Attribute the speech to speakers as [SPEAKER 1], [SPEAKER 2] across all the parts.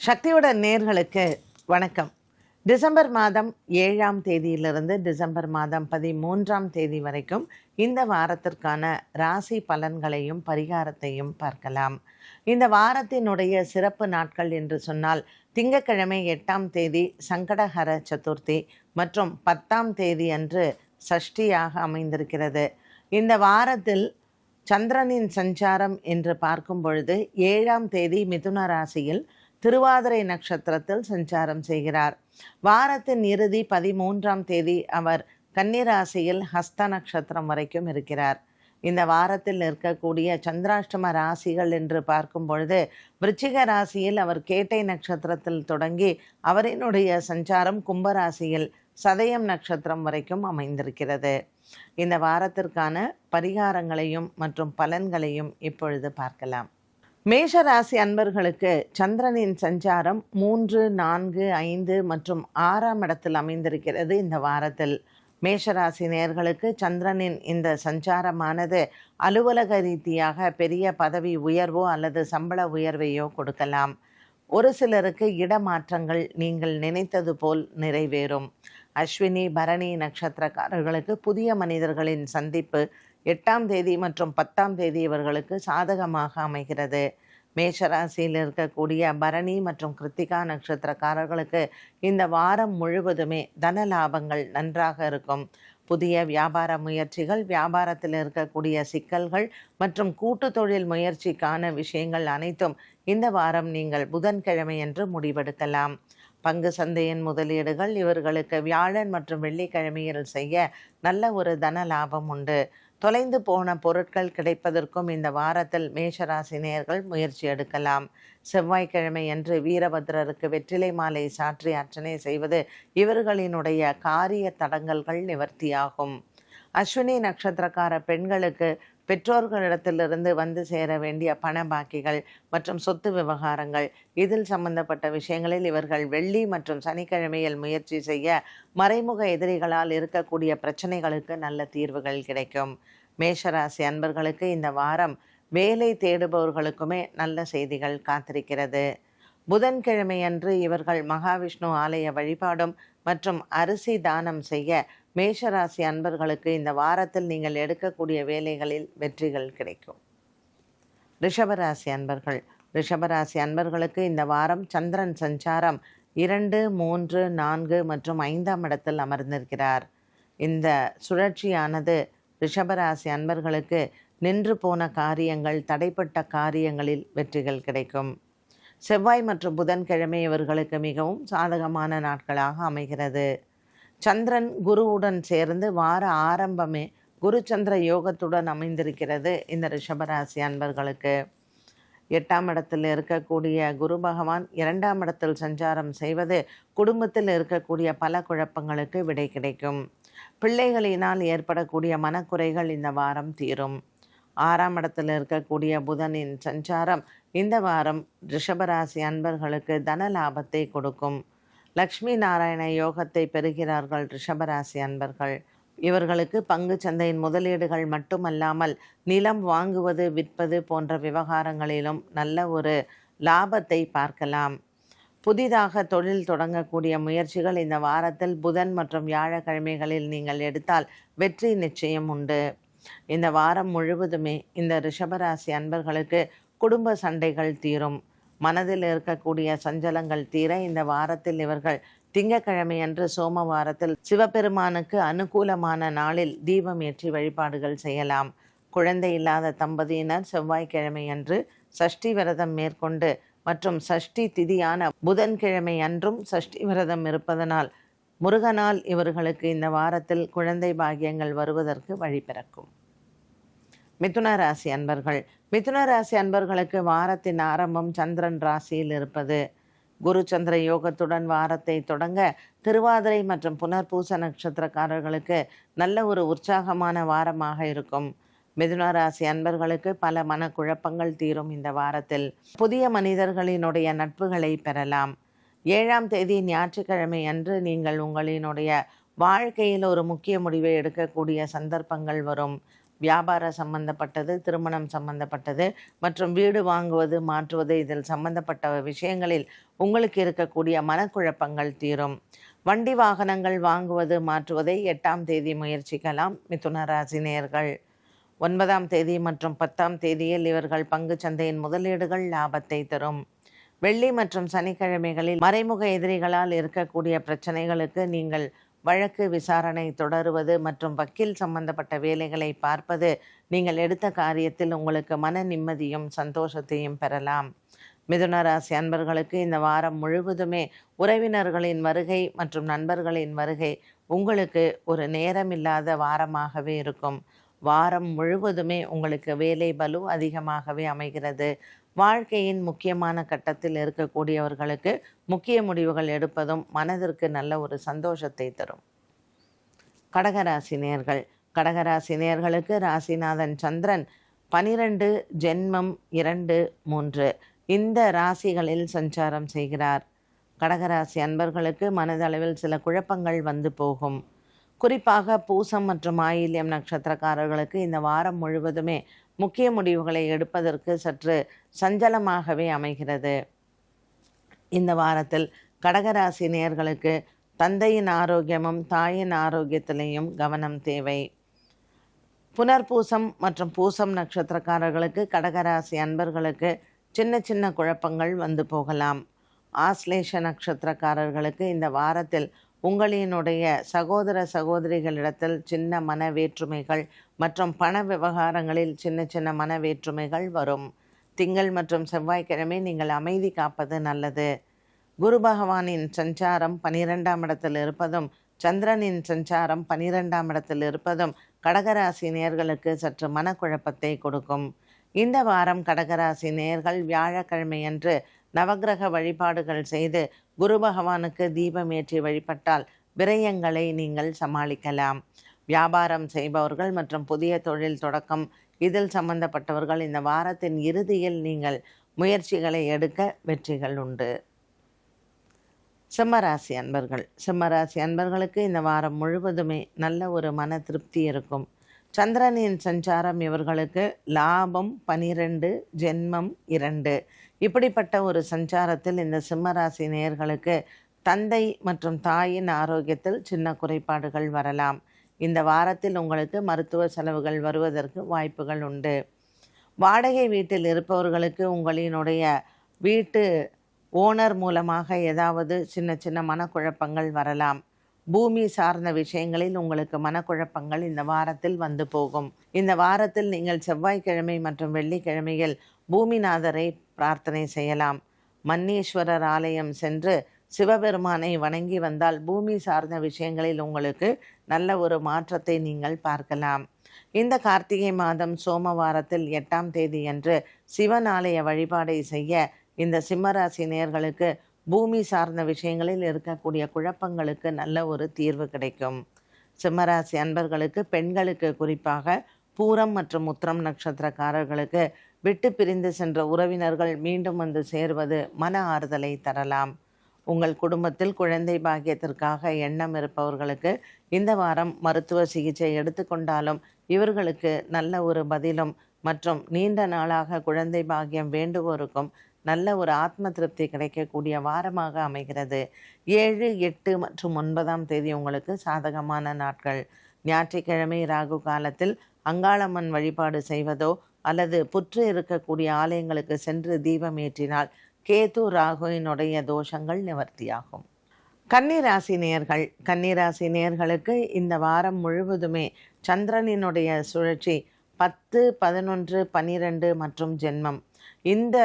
[SPEAKER 1] சக்தியோட நேர்களுக்கு வணக்கம். டிசம்பர் மாதம் ஏழாம் தேதியிலிருந்து டிசம்பர் மாதம் பதிமூன்றாம் தேதி வரைக்கும் இந்த வாரத்திற்கான ராசி பலன்களையும் பரிகாரத்தையும் பார்க்கலாம். இந்த வாரத்தினுடைய சிறப்பு நாட்கள் என்று சொன்னால் திங்கட்கிழமை எட்டாம் தேதி சங்கடஹர சதுர்த்தி மற்றும் பத்தாம் தேதி அன்று சஷ்டியாக அமைந்திருக்கிறது. இந்த வாரத்தில் சந்திரனின் சஞ்சாரம் என்று பார்க்கும் பொழுது ஏழாம் தேதி மிதுன ராசியில் திருவாதிரை நட்சத்திரத்தில் சஞ்சாரம் செய்கிறார். வாரத்தின் இறுதி பதிமூன்றாம் தேதி அவர் கன்னிராசியில் ஹஸ்த நட்சத்திரம் வரைக்கும் இருக்கிறார். இந்த வாரத்தில் இருக்கக்கூடிய சந்திராஷ்டம ராசிகள் என்று பார்க்கும் பொழுது விருச்சிக ராசியில் அவர் கேட்டை நட்சத்திரத்தில் தொடங்கி அவரினுடைய சஞ்சாரம் கும்பராசியில் சதயம் நட்சத்திரம் வரைக்கும் அமைந்திருக்கிறது. இந்த வாரத்திற்கான பரிகாரங்களையும் மற்றும் பலன்களையும் இப்பொழுது பார்க்கலாம். மேஷ ராசி அன்பர்களுக்கு சந்திரனின் சஞ்சாரம் மூன்று நான்கு ஐந்து மற்றும் ஆறாம் இடத்தில் அமைந்திருக்கிறது இந்த வாரத்தில். மேஷராசி நேர்களுக்கு சந்திரனின் இந்த சஞ்சாரமானது அலுவலக ரீதியாக பெரிய பதவி உயர்வோ அல்லது சம்பள உயர்வையோ கொடுக்கலாம். ஒரு சிலருக்கு இடமாற்றங்கள் நீங்கள் நினைத்தது போல் நிறைவேறும். அஸ்வினி பரணி நட்சத்திரக்காரர்களுக்கு புதிய மனிதர்களின் சந்திப்பு எட்டாம் தேதி மற்றும் பத்தாம் தேதி இவர்களுக்கு சாதகமாக அமைகிறது. மேஷராசியில் இருக்கக்கூடிய பரணி மற்றும் கிருத்திகா நட்சத்திரக்காரர்களுக்கு இந்த வாரம் முழுவதுமே தன லாபங்கள் நன்றாக இருக்கும். புதிய வியாபார முயற்சிகள் வியாபாரத்தில் இருக்கக்கூடிய சிக்கல்கள் மற்றும் கூட்டு தொழில் முயற்சிக்கான விஷயங்கள் அனைத்தும் இந்த வாரம் நீங்கள் புதன்கிழமையன்று முடிவெடுக்கலாம். பங்கு சந்தையின் முதலீடுகள் இவர்களுக்கு வியாழன் மற்றும் வெள்ளிக்கிழமையில் செய்ய நல்ல ஒரு தன லாபம் உண்டு. தொலைந்து போன பொருட்கள் கிடைப்பதற்கும் இந்த வாரத்தில் மேஷராசி நேயர்கள் முயற்சி எடுக்கலாம். செவ்வாய்க்கிழமை அன்று வீரபத்ரருக்கு வெற்றிலை மாலை சாற்றி அர்ச்சனை செய்வது இவர்களினுடைய காரிய தடங்கல்கள் நிவர்த்தியாகும். அஸ்வினி நட்சத்திரக்கார பெண்களுக்கு பெற்றோர்களிடத்திலிருந்து வந்து சேர வேண்டிய பண பாக்கிகள் மற்றும் சொத்து விவகாரங்கள். இதில் சம்பந்தப்பட்ட விஷயங்களில் இவர்கள் வெள்ளி மற்றும் சனிக்கிழமையில் முயற்சி செய்ய மறைமுக எதிரிகளால் இருக்கக்கூடிய பிரச்சனைகளுக்கு நல்ல தீர்வுகள் கிடைக்கும். மேஷராசி அன்பர்களுக்கு இந்த வாரம் வேலை தேடுபவர்களுக்குமே நல்ல செய்திகள் காத்திருக்கிறது. புதன்கிழமையன்று இவர்கள் மகாவிஷ்ணு ஆலய வழிபாடும் மற்றும் அரிசி தானம் செய்ய மேஷராசி அன்பர்களுக்கு இந்த வாரத்தில் நீங்கள் எடுக்கக்கூடிய வேலைகளில் வெற்றிகள் கிடைக்கும். ரிஷபராசி அன்பர்கள் ரிஷபராசி அன்பர்களுக்கு இந்த வாரம் சந்திரன் சஞ்சாரம் இரண்டு மூன்று நான்கு மற்றும் ஐந்தாம் இடத்தில் அமர்ந்திருக்கிறார். இந்த சுழற்சியானது ரிஷபராசி அன்பர்களுக்கு நின்று போன காரியங்கள் தடைப்பட்ட காரியங்களில் வெற்றிகள் கிடைக்கும். செவ்வாய் மற்றும் புதன்கிழமை இவர்களுக்கு மிகவும் சாதகமான நாட்களாக அமைகிறது. சந்திரன் குருவுடன் சேர்ந்து வார ஆரம்பமே குரு சந்திர யோகத்துடன் அமைந்திருக்கிறது இந்த ரிஷபராசி அன்பர்களுக்கு. எட்டாம் இடத்தில் இருக்கக்கூடிய குரு பகவான் இரண்டாம் இடத்தில் சஞ்சாரம் செய்வது குடும்பத்தில் இருக்கக்கூடிய பல குழப்பங்களுக்கு விடை கிடைக்கும். பிள்ளைகளினால் ஏற்படக்கூடிய மனக்குறைகள் இந்த வாரம் தீரும். ஆறாம் இடத்தில் இருக்கக்கூடிய புதனின் சஞ்சாரம் இந்த வாரம் ரிஷபராசி அன்பர்களுக்கு தன லாபத்தை கொடுக்கும். லக்ஷ்மி நாராயண யோகத்தை பெறுகிறார்கள் ரிஷபராசி அன்பர்கள். இவர்களுக்கு பங்கு சந்தையின் முதலீடுகள் மட்டுமல்லாமல் நிலம் வாங்குவது விற்பது போன்ற விவகாரங்களிலும் நல்ல ஒரு லாபத்தை பார்க்கலாம். புதிதாக தொழில் தொடங்கக்கூடிய முயற்சிகள் இந்த வாரத்தில் புதன் மற்றும் வியாழக்கிழமைகளில் நீங்கள் எடுத்தால் வெற்றி நிச்சயம் உண்டு. இந்த வாரம் முழுவதுமே இந்த ரிஷபராசி அன்பர்களுக்கு குடும்ப சண்டைகள் தீரும். மனதில் இருக்கக்கூடிய சஞ்சலங்கள் தீர இந்த வாரத்தில் இவர்கள் திங்கக்கிழமை அன்று சோமவாரத்தில் சிவபெருமானுக்கு அனுகூலமான நாளில் தீபம் ஏற்றி வழிபாடுகள் செய்யலாம். குழந்தை இல்லாத தம்பதியினர் செவ்வாய்க்கிழமை அன்று சஷ்டி விரதம் மேற்கொண்டு மற்றும் சஷ்டி திதியான புதன்கிழமை அன்றும் சஷ்டி விரதம் இருப்பதனால் முருகனால் இவர்களுக்கு இந்த வாரத்தில் குழந்தை பாகியங்கள் வருவதற்கு வழி பிறக்கும். மிதுன ராசி அன்பர்கள். மிதுன ராசி அன்பர்களுக்கு வாரத்தின் ஆரம்பம் சந்திரன் ராசியில் இருப்பது. குரு சந்திர யோகத்துடன் வாரத்தை தொடங்க திருவாதிரை மற்றும் புனர்பூச நட்சத்திரக்காரர்களுக்கு நல்ல ஒரு உற்சாகமான வாரமாக இருக்கும். மிதுன ராசி அன்பர்களுக்கு பல மனக்குழப்பங்கள் தீரும் இந்த வாரத்தில். புதிய மனிதர்களினுடைய நட்புகளை பெறலாம். ஏழாம் தேதி ஞாயிற்றுக்கிழமை அன்று நீங்கள் உங்களினுடைய வாழ்க்கையில் ஒரு முக்கிய முடிவை எடுக்கக்கூடிய சந்தர்ப்பங்கள் வரும். வியாபார சம்பந்தப்பட்டது திருமணம் சம்பந்தப்பட்டது மற்றும் வீடு வாங்குவது மாற்றுவது இதில் சம்பந்தப்பட்ட விஷயங்களில் உங்களுக்கு இருக்கக்கூடிய மனக்குழப்பங்கள் தீரும். வண்டி வாகனங்கள் வாங்குவது மாற்றுவதை எட்டாம் தேதி முயற்சிக்கலாம் மிதுன ராசி ஒன்பதாம் தேதி மற்றும் பத்தாம் தேதியில் இவர்கள் பங்கு சந்தையின் முதலீடுகள் லாபத்தை தரும். வெள்ளி மற்றும் சனிக்கிழமைகளில் மறைமுக எதிரிகளால் இருக்கக்கூடிய பிரச்சனைகளுக்கு நீங்கள் வழக்கு விசாரணை தொடருவது மற்றும் வக்கீல் சம்பந்தப்பட்ட வேலைகளை பார்ப்பது நீங்கள் எடுத்த காரியத்தில் உங்களுக்கு மன நிம்மதியும் சந்தோஷத்தையும் பெறலாம். மிதுன ராசி அன்பர்களுக்கு இந்த வாரம் முழுவதுமே உறவினர்களின் வருகை மற்றும் நண்பர்களின் வருகை உங்களுக்கு ஒரு நேரமில்லாத வாரமாகவே இருக்கும். வாரம் முழுவதுமே உங்களுக்கு வேலை பலு அதிகமாகவே அமைகிறது. வாழ்க்கையின் முக்கியமான கட்டத்தில் இருக்கக்கூடியவர்களுக்கு முக்கிய முடிவுகள் எடுப்பதும் மனதிற்கு நல்ல ஒரு சந்தோஷத்தை தரும். கடகராசினியர்கள். கடகராசினியர்களுக்கு ராசிநாதன் சந்திரன் பனிரெண்டு ஜென்மம் இரண்டு மூன்று. இந்த ராசிகளில் சஞ்சாரம் செய்கிறார். கடகராசி அன்பர்களுக்கு மனதளவில் சில குழப்பங்கள் வந்து போகும். குறிப்பாக பூசம் மற்றும் ஆயில்யம் நட்சத்திரக்காரர்களுக்கு இந்த வாரம் முழுவதுமே முக்கிய முடிவுகளை எடுப்பதற்கு சற்று சஞ்சலமாகவே அமைகிறது. இந்த வாரத்தில் கடகராசி நேர்களுக்கு தந்தையின் ஆரோக்கியமும் தாயின் ஆரோக்கியத்திலையும் கவனம் தேவை. புனர்பூசம் மற்றும் பூசம் நட்சத்திரக்காரர்களுக்கு கடகராசி அன்பர்களுக்கு சின்ன சின்ன குழப்பங்கள் வந்து போகலாம். ஆஸ்லேஷ நட்சத்திரக்காரர்களுக்கு இந்த வாரத்தில் உங்களினுடைய சகோதர சகோதரிகளிடத்தில் சின்ன மன வேற்றுமைகள் மற்றும் பண விவகாரங்களில் சின்ன சின்ன மன வேற்றுமைகள் வரும். திங்கள் மற்றும் செவ்வாய்க்கிழமை நீங்கள் அமைதி காப்பது நல்லது. குரு பகவானின் சஞ்சாரம் பனிரெண்டாம் இடத்தில் இருப்பதும் சந்திரனின் சஞ்சாரம் பனிரெண்டாம் இடத்தில் இருப்பதும் கடகராசி நேர்களுக்கு சற்று மனக்குழப்பத்தை கொடுக்கும். இந்த வாரம் கடகராசி நேர்கள் வியாழக்கிழமையன்று நவக்கிரக வழிபாடுகள் செய்து குரு பகவானுக்கு தீபம் ஏற்றி வழிபட்டால் விரயங்களை நீங்கள் சமாளிக்கலாம். வியாபாரம் செய்பவர்கள் மற்றும் புதிய தொழில் தொடக்கம் இதில் சம்பந்தப்பட்டவர்கள் இந்த வாரத்தின் இறுதியில் நீங்கள் முயற்சிகளை எடுக்க வெற்றிகள் உண்டு. சிம்மராசி அன்பர்கள். சிம்மராசி அன்பர்களுக்கு இந்த வாரம் முழுவதுமே நல்ல ஒரு மன திருப்தி இருக்கும். சந்திரனின் சஞ்சாரம் இவர்களுக்கு லாபம் பனிரெண்டு ஜென்மம் இரண்டு. இப்படிப்பட்ட ஒரு சஞ்சாரத்தில் இந்த சிம்மராசி நேயர்களுக்கு தந்தை மற்றும் தாயின் ஆரோக்கியத்தில் சின்ன குறைபாடுகள் வரலாம். இந்த வாரத்தில் உங்களுக்கு மருத்துவ செலவுகள் வருவதற்கு வாய்ப்புகள் உண்டு. வாடகை வீட்டில் இருப்பவர்களுக்கு உங்களினுடைய வீட்டு ஓனர் மூலமாக ஏதாவது சின்ன சின்ன மனக்குழப்பங்கள் வரலாம். பூமி சார்ந்த விஷயங்களில் உங்களுக்கு மனக்குழப்பங்கள் இந்த வாரத்தில் வந்து போகும். இந்த வாரத்தில் நீங்கள் செவ்வாய்க்கிழமை மற்றும் வெள்ளிக்கிழமையில் பூமிநாதரை பிரார்த்தனை செய்யலாம். மன்னீஸ்வரர் ஆலயம் சென்று சிவபெருமானை வணங்கி வந்தால் பூமி சார்ந்த விஷயங்களில் உங்களுக்கு நல்ல ஒரு மாற்றத்தை நீங்கள் பார்க்கலாம். இந்த கார்த்திகை மாதம் சோமவாரத்தில் எட்டாம் தேதி அன்று சிவன் ஆலய வழிபாடை செய்ய இந்த சிம்மராசி நேர்களுக்கு பூமி சார்ந்த விஷயங்களில் இருக்கக்கூடிய குழப்பங்களுக்கு நல்ல ஒரு தீர்வு கிடைக்கும். சிம்மராசி அன்பர்களுக்கு பெண்களுக்கு குறிப்பாக பூரம் மற்றும் உத்திரம் நட்சத்திரக்காரர்களுக்கு விட்டு பிரிந்து சென்ற உறவினர்கள் மீண்டும் வந்து சேர்வது மன ஆறுதலை தரலாம். உங்கள் குடும்பத்தில் குழந்தை பாக்கியத்திற்காக எண்ணம் இருப்பவர்களுக்கு இந்த வாரம் மருத்துவ சிகிச்சை எடுத்துக்கொண்டாலும் இவர்களுக்கு நல்ல ஒரு பதிலும் மற்றும் நீண்ட நாளாக குழந்தை பாக்கியம் வேண்டுவோருக்கும் நல்ல ஒரு ஆத்ம திருப்தி கிடைக்கக்கூடிய வாரமாக அமைகிறது. ஏழு எட்டு மற்றும் ஒன்பதாம் தேதி உங்களுக்கு சாதகமான நாட்கள். ஞாயிற்றுக்கிழமை ராகு காலத்தில் அங்காளம்மன் வழிபாடு செய்வதோ அல்லது புற்று இருக்கக்கூடிய ஆலயங்களுக்கு சென்று தீபம் ஏற்றினால் கேது ராகுவினுடைய தோஷங்கள் நிவர்த்தியாகும். கன்னிராசி நேர்கள் கன்னிராசி நேர்களுக்கு இந்த வாரம் முழுவதுமே சந்திரனினுடைய சுழற்சி பத்து பதினொன்று பன்னிரெண்டு மற்றும் ஜென்மம். இந்த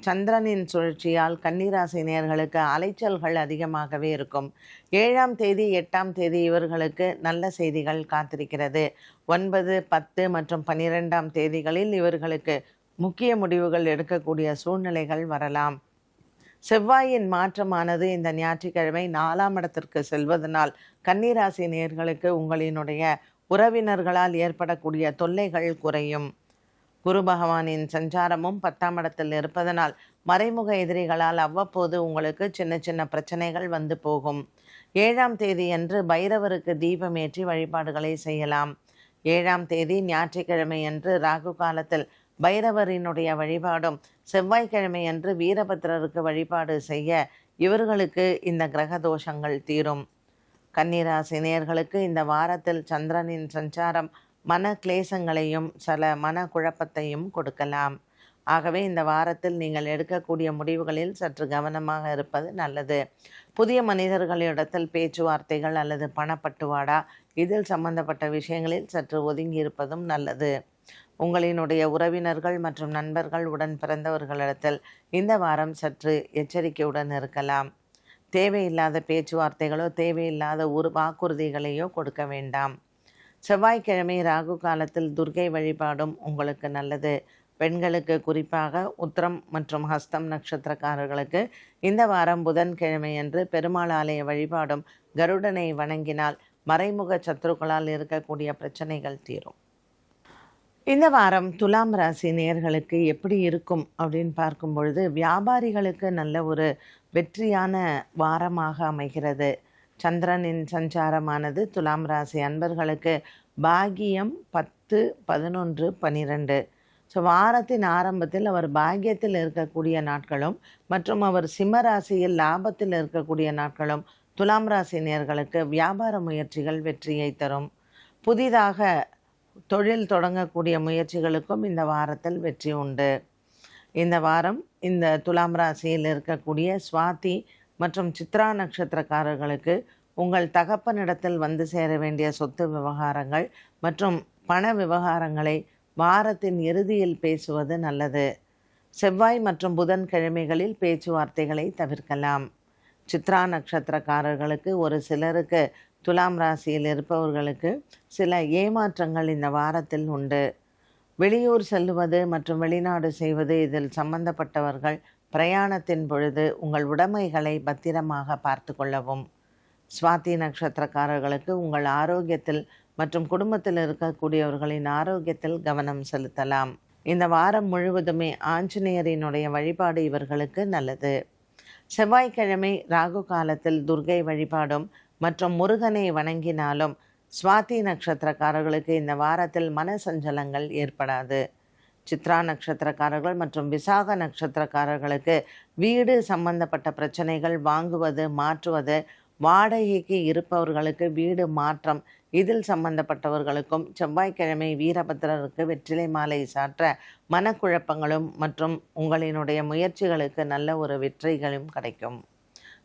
[SPEAKER 1] சந்திரனின் சுழற்சியால் கன்னிராசி நேர்களுக்கு அலைச்சல்கள் அதிகமாகவே இருக்கும். ஏழாம் தேதி எட்டாம் தேதி இவர்களுக்கு நல்ல செய்திகள் காத்திருக்கிறது. ஒன்பது பத்து மற்றும் பன்னிரெண்டாம் தேதிகளில் இவர்களுக்கு முக்கிய முடிவுகள் எடுக்கக்கூடிய சூழ்நிலைகள் வரலாம். செவ்வாயின் மாற்றமானது இந்த ஞாயிற்றுக்கிழமை நாலாம் இடத்திற்கு செல்வதனால் கன்னிராசி நேர்களுக்கு உங்களினுடைய உறவினர்களால் ஏற்படக்கூடிய தொல்லைகள் குறையும். குரு பகவானின் சஞ்சாரமும் பத்தாம் இடத்தில் இருப்பதனால் மறைமுக எதிரிகளால் அவ்வப்போது உங்களுக்கு சின்ன சின்ன பிரச்சனைகள் வந்து போகும். ஏழாம் தேதி அன்று பைரவருக்கு தீபம் ஏற்றி வழிபாடுகளை செய்யலாம். ஏழாம் தேதி ஞாயிற்றுக்கிழமை அன்று ராகு காலத்தில் பைரவரினுடைய வழிபாடும் செவ்வாய்க்கிழமை அன்று வீரபத்ரருக்கு வழிபாடு செய்ய இவர்களுக்கு இந்த கிரக தோஷங்கள் தீரும். கன்னிராசி நேர்களுக்கு இந்த வாரத்தில் சந்திரனின் சஞ்சாரம் மன கிளேசங்களையும் சில மன குழப்பத்தையும் கொடுக்கலாம். ஆகவே இந்த வாரத்தில் நீங்கள் எடுக்கக்கூடிய முடிவுகளில் சற்று கவனமாக இருப்பது நல்லது. புதிய மனிதர்களிடத்தில் பேச்சுவார்த்தைகள் அல்லது பணப்பட்டுவாடா இதில் சம்பந்தப்பட்ட விஷயங்களில் சற்று ஒதுங்கி இருப்பதும் நல்லது. உங்களினுடைய உறவினர்கள் மற்றும் நண்பர்கள் உடன் பிறந்தவர்களிடத்தில் இந்த வாரம் சற்று எச்சரிக்கையுடன் இருக்கலாம். தேவையில்லாத பேச்சுவார்த்தைகளோ தேவையில்லாத ஒரு வாக்குறுதிகளையோ கொடுக்க வேண்டாம். செவ்வாய்க்கிழமை ராகு காலத்தில் துர்கை வழிபாடும் உங்களுக்கு நல்லது. பெண்களுக்கு குறிப்பாக உத்திரம் மற்றும் ஹஸ்தம் நட்சத்திரக்காரர்களுக்கு இந்த வாரம் புதன்கிழமை அன்று பெருமாள் ஆலய வழிபாடும் கருடனை வணங்கினால் மறைமுக சத்துருக்களால் இருக்கக்கூடிய பிரச்சனைகள் தீரும். இந்த வாரம் துலாம் ராசி நேர்களுக்கு எப்படி இருக்கும் அப்படின்னு பார்க்கும் பொழுது வியாபாரிகளுக்கு நல்ல ஒரு வெற்றியான வாரமாக அமைகிறது. சந்திரனின் சஞ்சாரமானது துலாம் ராசி அன்பர்களுக்கு பாகியம் பத்து பதினொன்று பனிரெண்டு. ஸோ வாரத்தின் ஆரம்பத்தில் அவர் பாக்கியத்தில் இருக்கக்கூடிய நாட்களும் மற்றும் அவர் சிம்ம ராசியில் லாபத்தில் இருக்கக்கூடிய நாட்களும் துலாம் ராசி நேர்களுக்கு வியாபார முயற்சிகள் வெற்றியை தரும். புதிதாக தொழில் தொடங்கக்கூடிய முயற்சிகளுக்கும் இந்த வாரத்தில் வெற்றி உண்டு. இந்த வாரம் இந்த துலாம் ராசியில் இருக்கக்கூடிய சுவாதி மற்றும் சித்ரா நட்சத்திரக்காரர்களுக்கு உங்கள் தகப்பனிடத்தில் வந்து சேர வேண்டிய சொத்து விவகாரங்கள் மற்றும் பண விவகாரங்களை வாரத்தின் இறுதியில் பேசுவது நல்லது. செவ்வாய் மற்றும் புதன் கிழமைகளில் பேச்சுவார்த்தைகளை தவிர்க்கலாம். சித்ரா நட்சத்திரக்காரர்களுக்கு ஒரு சிலருக்கு துலாம் ராசியில் இருப்பவர்களுக்கு சில ஏமாற்றங்கள் இந்த வாரத்தில் உண்டு. வெளியூர் செல்லுவது மற்றும் வெளிநாடு செய்வது இதில் சம்பந்தப்பட்டவர்கள் பிரயாணத்தின் பொழுது உங்கள் உடைமைகளை பத்திரமாக பார்த்து கொள்ளவும். சுவாதி நட்சத்திரக்காரர்களுக்கு உங்கள் ஆரோக்கியத்தில் மற்றும் குடும்பத்தில் இருக்கக்கூடியவர்களின் ஆரோக்கியத்தில் கவனம் செலுத்தலாம். இந்த வாரம் முழுவதுமே ஆஞ்சநேயரினுடைய வழிபாடு இவர்களுக்கு நல்லது. செவ்வாய்க்கிழமை ராகு காலத்தில் துர்கை வழிபாடும் மற்றும் முருகனை வணங்கினாலும் சுவாதி நட்சத்திரக்காரர்களுக்கு இந்த வாரத்தில் மன சஞ்சலங்கள் ஏற்படாது. சித்ரா நட்சத்திரக்காரர்கள் மற்றும் விசாக நட்சத்திரக்காரர்களுக்கு வீடு சம்பந்தப்பட்ட பிரச்சனைகள் வாங்குவது மாற்றுவது வாடகைக்கு இருப்பவர்களுக்கு வீடு மாற்றம் இதில் சம்பந்தப்பட்டவர்களுக்கும் செவ்வாய்க்கிழமை வீரபத்திரருக்கு வெற்றிலை மாலை சாற்ற மனக்குழப்பங்களும் மற்றும் உங்களினுடைய முயற்சிகளுக்கு நல்ல ஒரு வெற்றிகளும் கிடைக்கும்.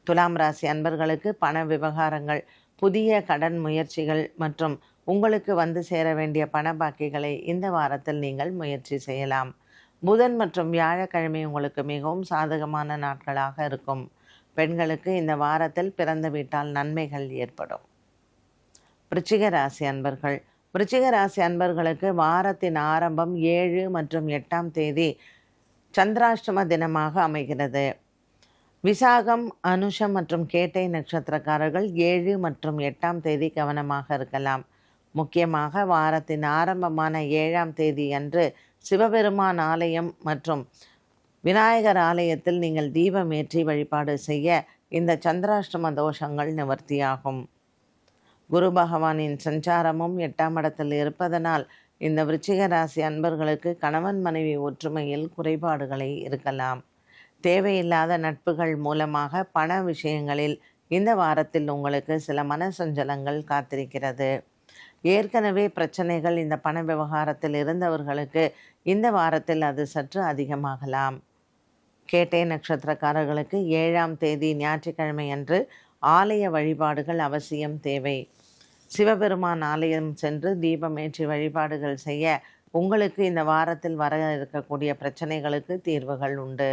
[SPEAKER 1] துலாம் ராசி அன்பர்களுக்கு பண விவகாரங்கள் புதிய கடன் முயற்சிகள் மற்றும் உங்களுக்கு வந்து சேர வேண்டிய பண பாக்கிகளை இந்த வாரத்தில் நீங்கள் முயற்சி செய்யலாம். புதன் மற்றும் வியாழக்கிழமை உங்களுக்கு மிகவும் சாதகமான நாட்களாக இருக்கும். பெண்களுக்கு இந்த வாரத்தில் பிறந்து வீட்டால் நன்மைகள் ஏற்படும். விருச்சிக ராசி அன்பர்கள். விருச்சிக ராசி அன்பர்களுக்கு வாரத்தின் ஆரம்பம் ஏழு மற்றும் எட்டாம் தேதி சந்திராஷ்டம தினமாக அமைகிறது. விசாகம் அனுஷம் மற்றும் கேட்டை நட்சத்திரக்காரர்கள் ஏழு மற்றும் எட்டாம் தேதி கவனமாக இருக்கலாம். முக்கியமாக வாரத்தின் ஆரம்பமான ஏழாம் தேதி அன்று சிவபெருமான் ஆலயம் மற்றும் விநாயகர் ஆலயத்தில் நீங்கள் தீபம் ஏற்றி வழிபாடு செய்ய இந்த சந்திராஷ்டம தோஷங்கள் நிவர்த்தியாகும். குரு பகவானின் சஞ்சாரமும் எட்டாம் இடத்தில் இருப்பதனால் இந்த விருச்சிக ராசி அன்பர்களுக்கு கணவன் மனைவி ஒற்றுமையில் குறைபாடுகளை இருக்கலாம். தேவையில்லாத நட்புகள் மூலமாக பண விஷயங்களில் இந்த வாரத்தில் உங்களுக்கு சில மனசஞ்சலங்கள் காத்திருக்கிறது. ஏற்கனவே பிரச்சனைகள் இந்த பண விவகாரத்தில் இருந்தவர்களுக்கு இந்த வாரத்தில் அது சற்று அதிகமாகலாம். கேட்டை நட்சத்திரக்காரர்களுக்கு ஏழாம் தேதி ஞாயிற்றுக்கிழமை அன்று ஆலய வழிபாடுகள் அவசியம் தேவை. சிவபெருமான் ஆலயம் சென்று தீபமேற்றி வழிபாடுகள் செய்ய உங்களுக்கு இந்த வாரத்தில் வர இருக்கக்கூடிய பிரச்சனைகளுக்கு தீர்வுகள் உண்டு.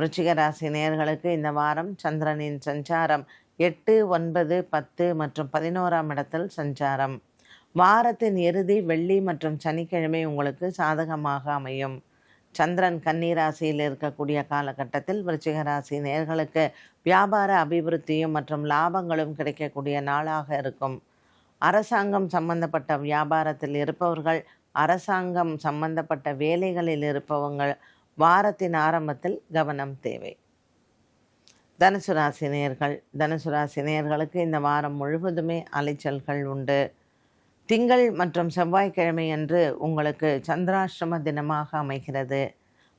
[SPEAKER 1] விருச்சிக ராசி நேர்களுக்கு இந்த வாரம் சந்திரனின் சஞ்சாரம் எட்டு ஒன்பது பத்து மற்றும் பதினோராம் இடத்தில் சஞ்சாரம். வாரத்தின் இறுதி வெள்ளி மற்றும் சனிக்கிழமை உங்களுக்கு சாதகமாக அமையும். சந்திரன் கன்னிராசியில் இருக்கக்கூடிய காலகட்டத்தில் விருச்சிக ராசி நேர்களுக்கு வியாபார அபிவிருத்தியும் மற்றும் லாபங்களும் கிடைக்கக்கூடிய நாளாக இருக்கும். அரசாங்கம் சம்பந்தப்பட்ட வியாபாரத்தில் இருப்பவர்கள் அரசாங்கம் சம்பந்தப்பட்ட வேலைகளில் இருப்பவங்க வாரத்தின் ஆரம்பத்தில் கவனம் தேவை. தனுசு ராசி நேயர்கள் தனுசு ராசி இந்த வாரம் முழுவதுமே அலைச்சல்கள் உண்டு. திங்கள் மற்றும் செவ்வாய்க்கிழமை அன்று உங்களுக்கு சந்திராஷ்டிரம தினமாக அமைகிறது.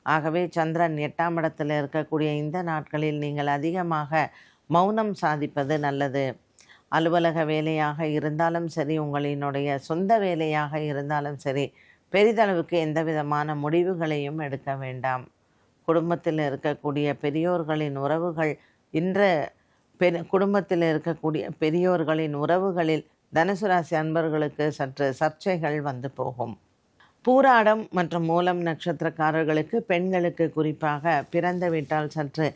[SPEAKER 1] ஆகவே சந்திரன் எட்டாம் இடத்தில் இருக்கக்கூடிய இந்த நாட்களில் நீங்கள் அதிகமாக மௌனம் சாதிப்பது நல்லது. அலுவலக வேலையாக இருந்தாலும் சரி உங்களினுடைய சொந்த வேலையாக இருந்தாலும் சரி பெரிதளவுக்கு எந்த விதமான முடிவுகளையும் எடுக்க வேண்டாம். குடும்பத்தில் இருக்கக்கூடிய பெரியோர்களின் உறவுகள் இன்ற பெரு குடும்பத்தில் இருக்கக்கூடிய பெரியோர்களின் உறவுகளில் தனுசு ராசி அன்பர்களுக்கு சற்று சர்ச்சைகள் வந்து போகும். பூராடம் மற்றும் மூலம் நட்சத்திரக்காரர்களுக்கு பெண்களுக்கு குறிப்பாக பிறந்த வீட்டால் சற்று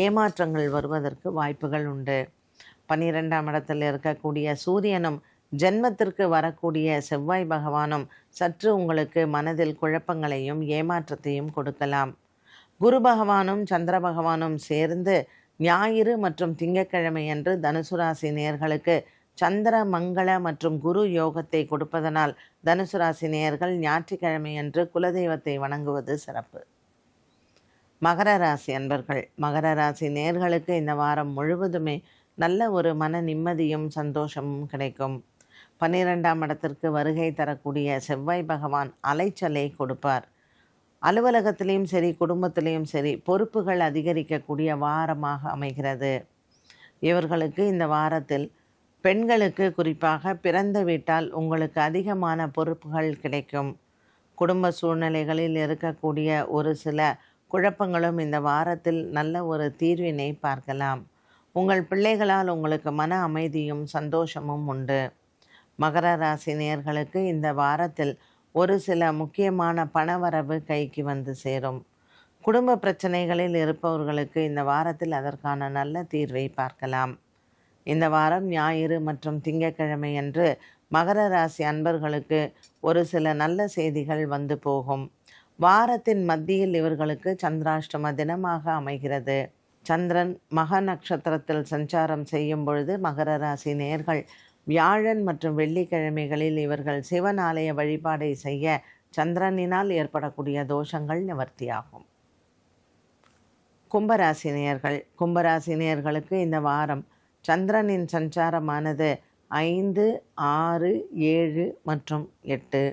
[SPEAKER 1] ஏமாற்றங்கள் வருவதற்கு வாய்ப்புகள் உண்டு. பன்னிரெண்டாம் இடத்தில் இருக்கக்கூடிய சூரியனும் ஜென்மத்திற்கு வரக்கூடிய செவ்வாய் பகவானும் சற்று உங்களுக்கு மனதில் குழப்பங்களையும் ஏமாற்றத்தையும் கொடுக்கலாம். குரு பகவானும் சந்திர பகவானும் சேர்ந்து ஞாயிறு மற்றும் திங்கட்கிழமையன்று தனுசு ராசி நேர்களுக்கு சந்திர மங்கள மற்றும் குரு யோகத்தை கொடுப்பதனால் தனுசு ராசி நேயர்கள் ஞாயிற்றுக்கிழமையன்று குலதெய்வத்தை வணங்குவது சிறப்பு. மகர ராசி அன்பர்கள் மகர ராசி நேர்களுக்கு இந்த வாரம் முழுவதுமே நல்ல ஒரு மன நிம்மதியும் சந்தோஷமும் கிடைக்கும். பன்னிரெண்டாம் இடத்திற்கு வருகை தரக்கூடிய செவ்வாய் பகவான் அலைச்சலை கொடுப்பார். அலுவலகத்திலையும் சரி குடும்பத்திலையும் சரி பொறுப்புகள் அதிகரிக்கக்கூடிய வாரமாக அமைகிறது. இவர்களுக்கு இந்த வாரத்தில் பெண்களுக்கு குறிப்பாக பிறந்த வீட்டால் உங்களுக்கு அதிகமான பொறுப்புகள் கிடைக்கும். குடும்ப சூழ்நிலைகளில் இருக்கக்கூடிய ஒரு சில குழப்பங்களும் இந்த வாரத்தில் நல்ல ஒரு தீர்வினை பார்க்கலாம். உங்கள் பிள்ளைகளால் உங்களுக்கு மன அமைதியும் சந்தோஷமும் உண்டு. மகர ராசி நேர்களுக்கு இந்த வாரத்தில் ஒரு சில முக்கியமான பணவரவு கைக்கு வந்து சேரும். குடும்ப பிரச்சனைகளில் இருப்பவர்களுக்கு இந்த வாரத்தில் அதற்கான நல்ல தீர்வை பார்க்கலாம். இந்த வாரம் ஞாயிறு மற்றும் திங்கட்கிழமை அன்று மகர ராசி அன்பர்களுக்கு ஒரு சில நல்ல செய்திகள் வந்து போகும். வாரத்தின் மத்தியில் இவர்களுக்கு சந்திராஷ்டம தினமாக அமைகிறது. சந்திரன் மக நட்சத்திரத்தில் சஞ்சாரம் செய்யும் பொழுது மகர ராசி நேர்கள் வியாழன் மற்றும் வெள்ளிக்கிழமைகளில் இவர்கள் சிவன் ஆலய வழிபாடை செய்ய சந்திரனினால் ஏற்படக்கூடிய தோஷங்கள் நிவர்த்தியாகும். கும்பராசினியர்கள் கும்பராசினியர்களுக்கு இந்த வாரம் சந்திரனின் சஞ்சாரமானது ஐந்து ஆறு ஏழு மற்றும் எட்டு.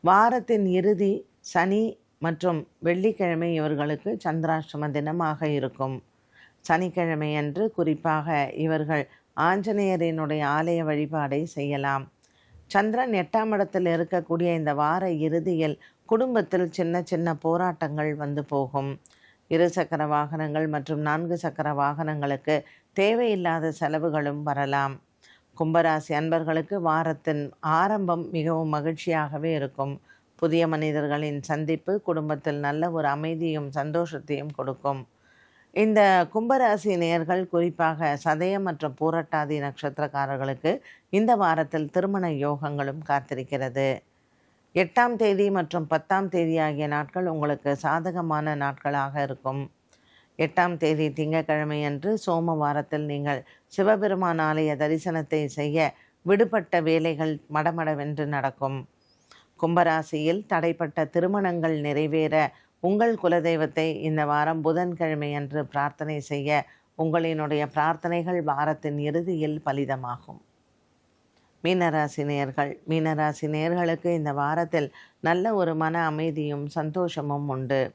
[SPEAKER 1] வாரத்தின் இறுதி சனி மற்றும் வெள்ளிக்கிழமை இவர்களுக்கு சந்திராஷ்டம தினமாக இருக்கும். சனிக்கிழமை அன்று குறிப்பாக இவர்கள் ஆஞ்சநேயரினுடைய ஆலய வழிபாடை செய்யலாம். சந்திரன் எட்டாம் இடத்தில் இருக்கக்கூடிய இந்த வார இறுதியில் குடும்பத்தில் சின்ன சின்ன போராட்டங்கள் வந்து போகும். இரு சக்கர வாகனங்கள் மற்றும் நான்கு சக்கர வாகனங்களுக்கு தேவையில்லாத செலவுகளும் வரலாம். கும்பராசி அன்பர்களுக்கு வாரத்தின் ஆரம்பம் மிகவும் மகிழ்ச்சியாகவே இருக்கும். புதிய மனிதர்களின் சந்திப்பு குடும்பத்தில் நல்ல ஒரு அமைதியும் சந்தோஷத்தையும் கொடுக்கும். இந்த கும்பராசி நேர்கள் குறிப்பாக சதயம் மற்றும் பூரட்டாதி நட்சத்திரக்காரர்களுக்கு இந்த வாரத்தில் திருமண யோகங்களும் காத்திருக்கிறது. எட்டாம் தேதி மற்றும் பத்தாம் தேதி ஆகிய நாட்கள் உங்களுக்கு சாதகமான நாட்களாக இருக்கும். எட்டாம் தேதி திங்கக்கிழமை அன்று சோமவாரத்தில் நீங்கள் சிவபெருமான் ஆலய தரிசனத்தை செய்ய விடுபட்ட வேலைகள் மடமடவென்று நடக்கும். கும்பராசியில் தடைப்பட்ட திருமணங்கள் நிறைவேற உங்கள் குலதெய்வத்தை இந்த வாரம் புதன்கிழமை அன்று பிரார்த்தனை செய்ய உங்களினுடைய பிரார்த்தனைகள் வாரத்தின் இறுதியில் பலிதமாகும். மீனராசி நேர்கள் மீனராசி நேர்களுக்கு இந்த வாரத்தில் நல்ல ஒரு மன அமைதியும் சந்தோஷமும் உண்டு.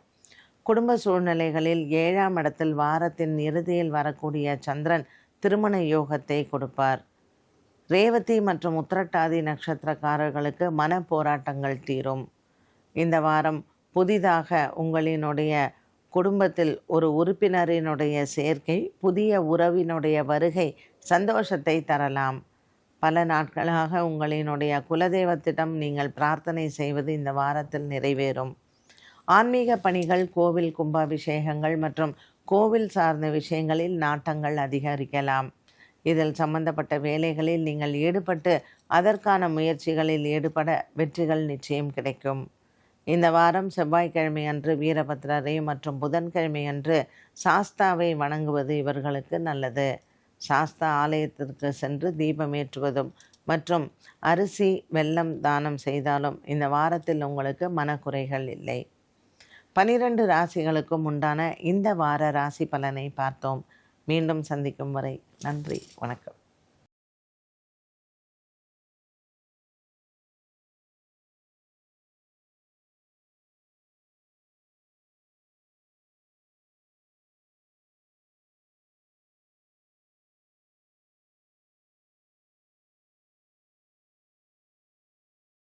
[SPEAKER 1] குடும்ப சூழ்நிலைகளில் ஏழாம் இடத்தில் வாரத்தின் இறுதியில் வரக்கூடிய சந்திரன் திருமண யோகத்தை கொடுப்பார். ரேவதி மற்றும் உத்திரட்டாதி நட்சத்திரக்காரர்களுக்கு மன போராட்டங்கள் தீரும். இந்த வாரம் புதிதாக உங்களினுடைய குடும்பத்தில் ஒரு உறுப்பினரினுடைய சேர்க்கை புதிய உறவினுடைய வருகை சந்தோஷத்தை தரலாம். பல நாட்களாக உங்களினுடைய குலதெய்வத்திடம் நீங்கள் பிரார்த்தனை செய்வது இந்த வாரத்தில் நிறைவேறும். ஆன்மீக பணிகள் கோவில் கும்பாபிஷேகங்கள் மற்றும் கோவில் சார்ந்த விஷயங்களில் நாட்டங்கள் அதிகரிக்கலாம். இதில் சம்பந்தப்பட்ட வேலைகளில் நீங்கள் ஈடுபட்டு அதற்கான முயற்சிகளில் ஈடுபட வெற்றிகள் நிச்சயம் கிடைக்கும். இந்த வாரம் செவ்வாய்க்கிழமை அன்று வீரபத்ரரை மற்றும் புதன்கிழமை அன்று சாஸ்தாவை வணங்குவது இவர்களுக்கு நல்லது. சாஸ்தா ஆலயத்திற்கு சென்று தீபம் ஏற்றுவதும் மற்றும் அரிசி வெல்லம் தானம் செய்தாலும் இந்த வாரத்தில் உங்களுக்கு மனக்குறைகள் இல்லை. பனிரெண்டு ராசிகளுக்கும் உண்டான இந்த வார ராசி பலனை பார்த்தோம். மீண்டும் சந்திக்கும் வரை நன்றி வணக்கம்.